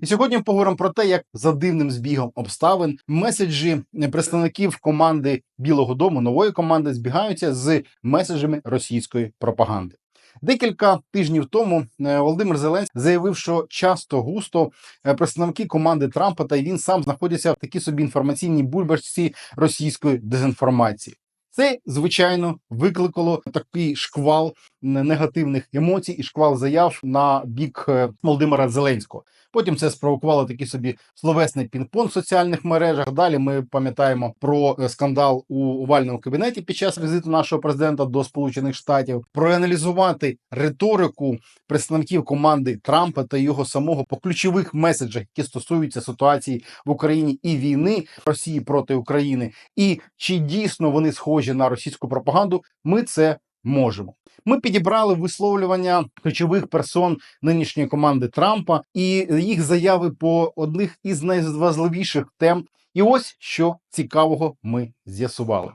І сьогодні поговоримо про те, як за дивним збігом обставин меседжі представників команди Білого Дому нової команди збігаються з меседжами російської пропаганди. Декілька тижнів тому е, Володимир Зеленський заявив, що часто густо е, представники команди Трампа та він сам знаходяться в такій собі інформаційній бульбашці російської дезінформації. Це звичайно викликало такий шквал негативних емоцій і шквал заяв на бік е, Володимира Зеленського. Потім це спровокувало такий собі словесний пінг-понг в соціальних мережах. Далі ми пам'ятаємо про е, скандал у овальному кабінеті під час візиту нашого президента до Сполучених Штатів. Проаналізувати риторику представників команди Трампа та його самого по ключових меседжах, які стосуються ситуації в Україні і війни Росії проти України, і чи дійсно вони схожі на російську пропаганду. Ми це можемо. Ми підібрали висловлювання ключових персон нинішньої команди Трампа і їх заяви по одних із найважливіших тем. І ось що цікавого ми з'ясували.